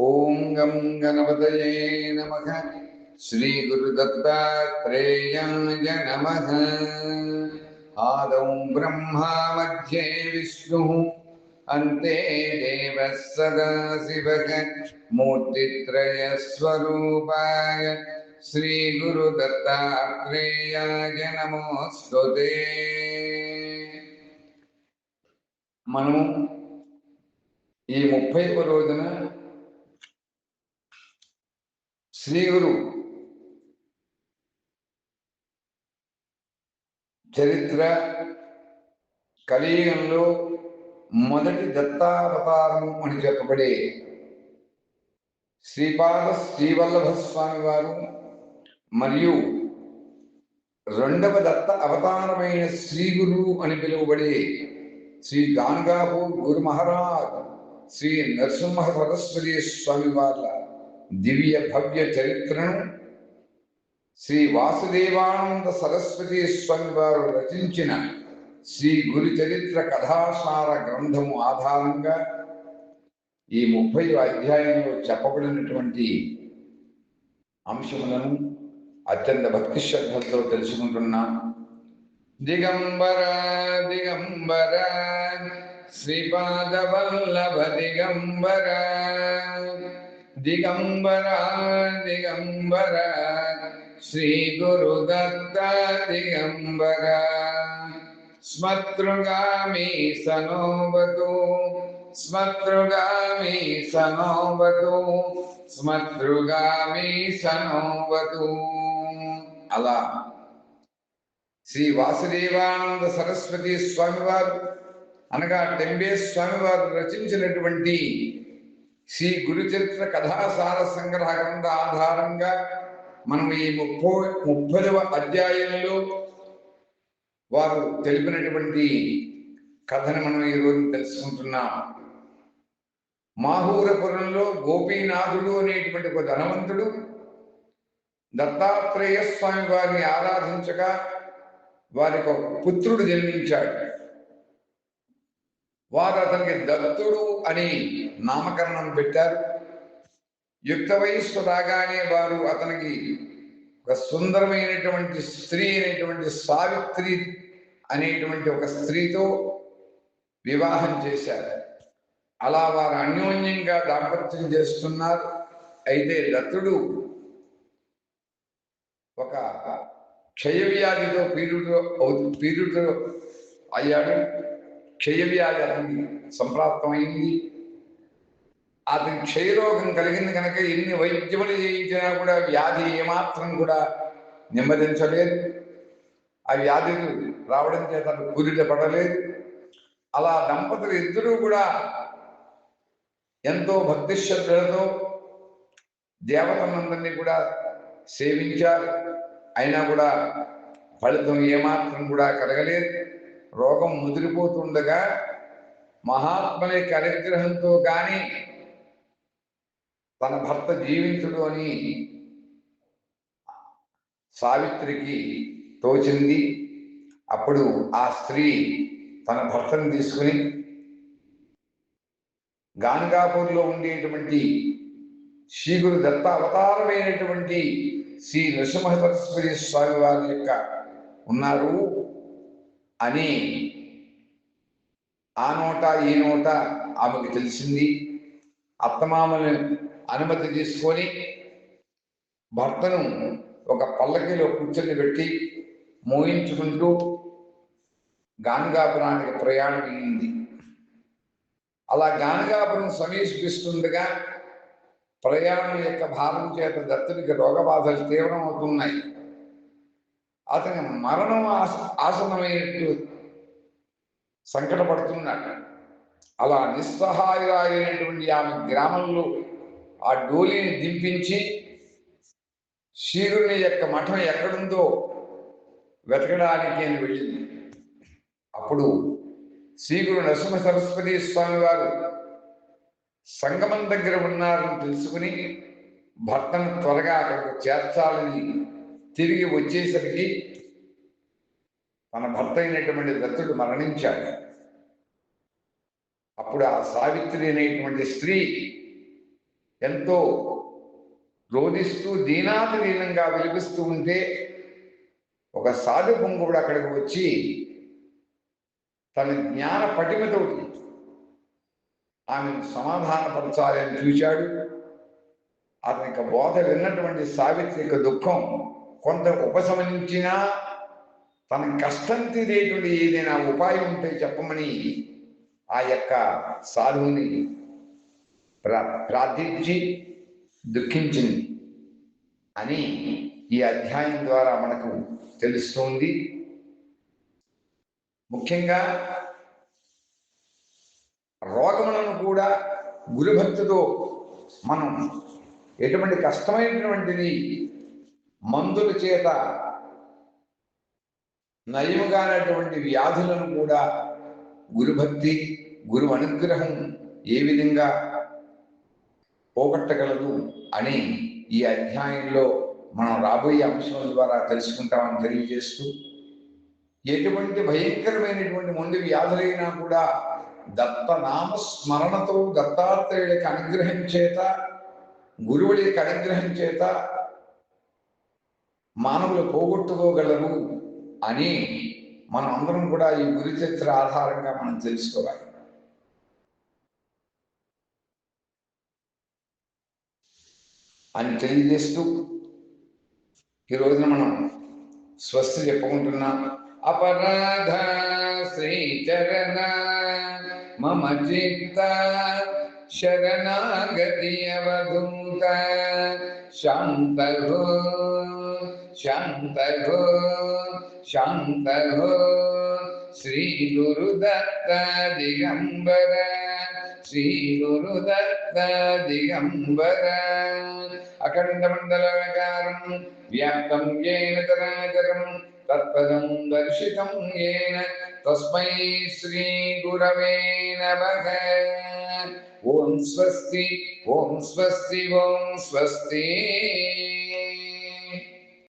ఓం గం గణపతయే నమ. శ్రీ గురు గురుదత్తాత్రేయాయ నమ. ఆదౌ బ్రహ్మా మధ్యే విష్ణు. అంతే దేవ సదాశివ మూర్తిత్రయస్వరూపాయ శ్రీ గురు దత్తాత్రేయాయ నమోస్తుతే మనము ఈ ముప్పై రోజున శ్రీగురు చరిత్ర కలియుగంలో మొదటి దత్తావతారము అని చెప్పబడే శ్రీపాద శ్రీవల్లభ స్వామి వారు మరియు రెండవ దత్త అవతారమైన శ్రీగురు అని పిలువబడే శ్రీ గాన్గాపూర్ గురు మహారాజ్ శ్రీ నరసింహ సరస్వతి స్వామి వార్ల దివ్య భవ్య చరిత్రను శ్రీ వాసుదేవానంద సరస్వతి స్వామి వారు రచించిన శ్రీ గురు చరిత్ర కథాసార గ్రంథము ఆధారంగా ఈ ముప్పై అధ్యాయంలో చెప్పబడినటువంటి అంశములను అత్యంత భక్తి శ్రద్ధలతో తెలుసుకుంటున్నాం। దిగంబర దిగంబర శ్రీపాదవల్లభ దిగంబర। దిగంబర దిగంబర శ్రీ గురుదత్త దిగంబర స్మతృగామి సనోవతు స్మతృగామి సనోవతు స్మతృగామి సనోవతు అలా శ్రీ వాసుదేవానంద సరస్వతి స్వామివారు అనగా టెంబే స్వామివారు రచించినటువంటి శ్రీ గురుచరిత్ర కథాసార సంగ్రహ గ్రంథ ఆధారంగా మనం ఈ ముప్పో ముప్పదవ అధ్యాయంలో వారు తెలిపినటువంటి కథను మనం ఈరోజు తెలుసుకుంటున్నాం. మాహూరపురంలో గోపీనాథుడు అనేటువంటి ఒక ధనవంతుడు దత్తాత్రేయ స్వామి వారిని ఆరాధించగా వారికి ఒక పుత్రుడు జన్మించాడు. వారు అతనికి దత్తుడు అని నామకరణం పెట్టారు. యుక్త వయస్సు రాగానే వారు అతనికి ఒక సుందరమైనటువంటి స్త్రీ అనేటువంటి సావిత్రి అనేటువంటి ఒక స్త్రీతో వివాహం చేశారు. అలా వారు అన్యోన్యంగా దాంపత్యం చేస్తున్నారు. అయితే దత్తుడు ఒక క్షయవ్యాధితో పీడుతో పీడుతో అయ్యాడు. క్షయవ్యాధి అతనికి సంప్రాప్తమైంది. అతని క్షయరోగం కలిగింది కనుక ఎన్ని వైద్యములు చేయించినా కూడా వ్యాధి ఏమాత్రం కూడా నెమ్మదించలేదు. ఆ వ్యాధులు రావడం చేత కుదిట పడలేదు. అలా దంపతులు ఇద్దరూ కూడా ఎంతో భక్తి శ్రద్ధలతో దేవతలందరినీ కూడా సేవించారు. అయినా కూడా ఫలితం ఏమాత్రం కూడా కలగలేదు. రోగం ముదిరిపోతుండగా మహాత్ముల యొక్క అనుగ్రహంతో కానీ తన భర్త జీవించుడు అని సావిత్రికి తోచింది. అప్పుడు ఆ స్త్రీ తన భర్తను తీసుకుని గానగాపూర్లో ఉండేటువంటి శ్రీగురు దత్త అవతారమైనటువంటి శ్రీ నృసింహ సరస్వతి స్వామి వారి యొక్క ఉన్నారు. అని ఆ నోట ఈ నోట ఆమెకు తెలిసింది. అత్తమామని అనుమతి తీసుకొని భర్తను ఒక పల్లకిలో కూర్చొని పెట్టి మోయించుకుంటూ గానుగాపురానికి ప్రయాణం అయింది. అలా గానుగాపురం సమీపిస్తుండగా ప్రయాణం యొక్క భారం చేత దత్తునికి రోగబాధలు తీవ్రమవుతున్నాయి. అతని మరణం ఆస ఆసనమైనట్టు సంకటపడుతున్నాడు. అలా నిస్సహాయురాలైనటువంటి ఆమె గ్రామంలో ఆ డోలిని దింపించి శీరుని యొక్క మఠం ఎక్కడుందో వెతకడానికి అని వెళ్ళింది. అప్పుడు శ్రీగురు నరసింహ సరస్వతి స్వామి వారు సంగమం దగ్గర ఉన్నారని తెలుసుకుని భర్తను త్వరగా అక్కడికి చేర్చాలని తిరిగి వచ్చేసరికి మన భర్త అయినటువంటి దత్తుడు మరణించాడు. అప్పుడు ఆ సావిత్రి అనేటువంటి స్త్రీ ఎంతో రోధిస్తూ దీనాతి దీనంగా విలిపిస్తూ ఉంటే ఒక సాధు పొంగుడు అక్కడికి వచ్చి తన జ్ఞాన పటిమతోటి ఆమెను సమాధానపరచాలి అని చూశాడు. అతని యొక్క బోధ విన్నటువంటి సావిత్రి యొక్క దుఃఖం కొంత ఉపశమనించినా తన కష్టం తీరేటువంటి ఏదైనా ఉపాయం ఉంటే చెప్పమని ఆ యొక్క సాధువుని ప్రా ప్రార్థించి దుఃఖించింది అని ఈ అధ్యాయం ద్వారా మనకు తెలుస్తుంది. ముఖ్యంగా రోగములను కూడా గురుభక్తితో మనం ఎటువంటి కష్టమైనటువంటిది మందుల చేత నయముగానటువంటి వ్యాధులను కూడా గురుభక్తి గురు అనుగ్రహం ఏ విధంగా పోగొట్టగలదు అని ఈ అధ్యాయంలో మనం రాబోయే అంశం ద్వారా తెలుసుకుంటామని తెలియజేస్తూ ఎటువంటి భయంకరమైనటువంటి మందు వ్యాధులైనా కూడా దత్తనామ స్మరణతో దత్తాత్రేయుడికి అనుగ్రహం చేత గురువుడి యొక్క అనుగ్రహం చేత మానవులు పోగొట్టుకోగలరు అని మనం అందరం కూడా ఈ గురి చరిత్ర ఆధారంగా మనం తెలుసుకోవాలి. అని తెలియజేస్తూ ఈ రోజున మనం స్వస్తి చెప్పుకుంటున్నాం అపరాధ శ్రీచరణ మమ చిత్త శరణాగతి అవధూత శాంతో శాంతో శాంతో శ్రీ గురుదత్త దిగంబర శ్రీ గురుదత్త దిగంబర అఖండ మండలకారం వ్యాప్తం ఏన తరాచరం తత్పదం దర్శితం ఏన తస్మై శ్రీ గురవే నమః ఓం స్వస్తి